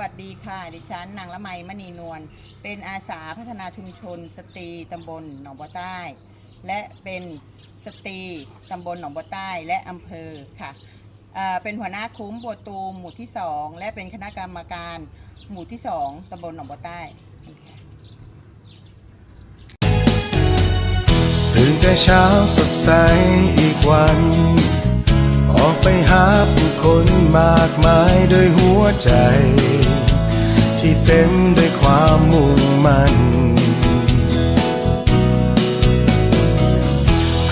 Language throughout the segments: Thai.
วัสดีค่ะ ดิฉันนางละไมมณีนวล เป็นอาสาพัฒนาชุมชน สตรีตำบลหนองบัวใต้ และเป็นสตรีตำบลหนองบัวใต้และอำเภอค่ะเเป็นหัวหน้าคุ้มบัวตูมหมู่ที่ 2 และเป็นคณะกรรมการหมู่ที่ 2ตำบลหนองบัวใต้ตื่นแต่เช้าสดใสอีกวัน ออกไปหาผู้คนมากมายด้วยหัวใจ ที่เต็มด้วยความมุ่งมั่น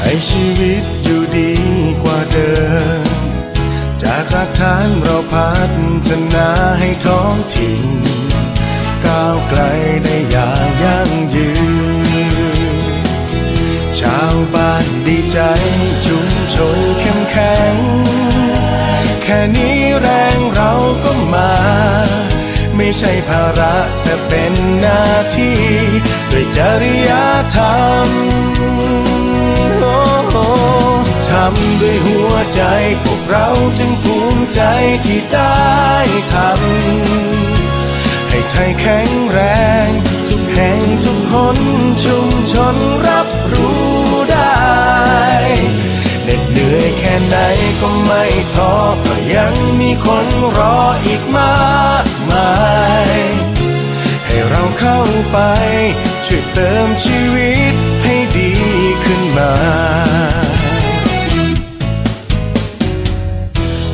ให้ชีวิตอยู่ดีกว่าเดิม จากรากฐานเราพัฒนาให้ท้องถิ่น ก้าวไกลได้อย่างยั่งยืน ชาวบ้านดีใจชุมชนเข้มแข็ง แค่นี้แรงเราก็มา ใช่ภาระแต่เป็นหน้าที่ ด้วยจริยธรรมโอ้โหทำด้วยหัวใจ พวกเราจึงภูมิใจที่ได้ทำให้ไทยแข็งแรง ทุกแห่งทุกคนชุมชนรับรู้ได้เหน็ดเหนื่อยแค่ไหนก็ไม่ท้อเพราะยังมีคนรออีกมาก ช่วยเติมชีวิตให้ดีขึ้นมา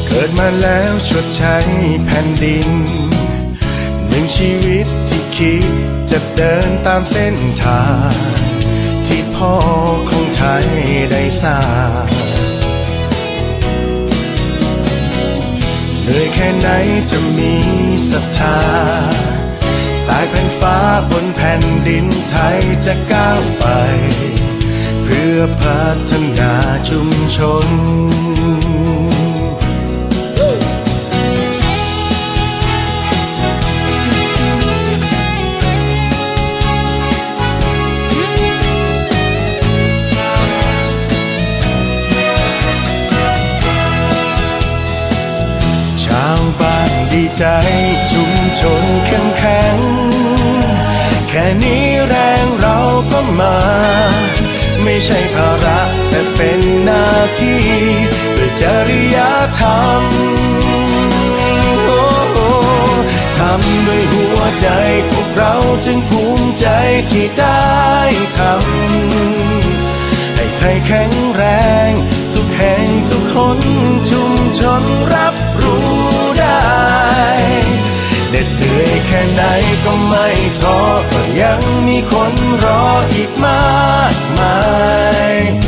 เกิดมาแล้วชดใช้แผ่นดิน หนึ่งชีวิตที่คิดจะเดินตามเส้นทาง ที่พ่อของไทยได้สร้างเหนื่อยแค่ไหนจะมีศรัทธาตายแผ่นฟ้า แผ่นดินไทยจะก้าวไป เพื่อพัฒนาชุมชนชาวบ้านดีใจชุมชนเข้มแข็ง ค่นี้แรงเราก็มา ไม่ใช่ภาระแต่เป็นหน้าที่ด้วยจริยธรรมโอ้ทำด้วยหัวใจพวกเราจึงภูมิใจที่ได้ทำให้ไทยแข็งแรง ทุกแห่งทุกคนชุมชนรับรู้ เดเหนื่อยแค่ไหนก็ไม่ท้อเพราะยังมีคนรออีกมากมาย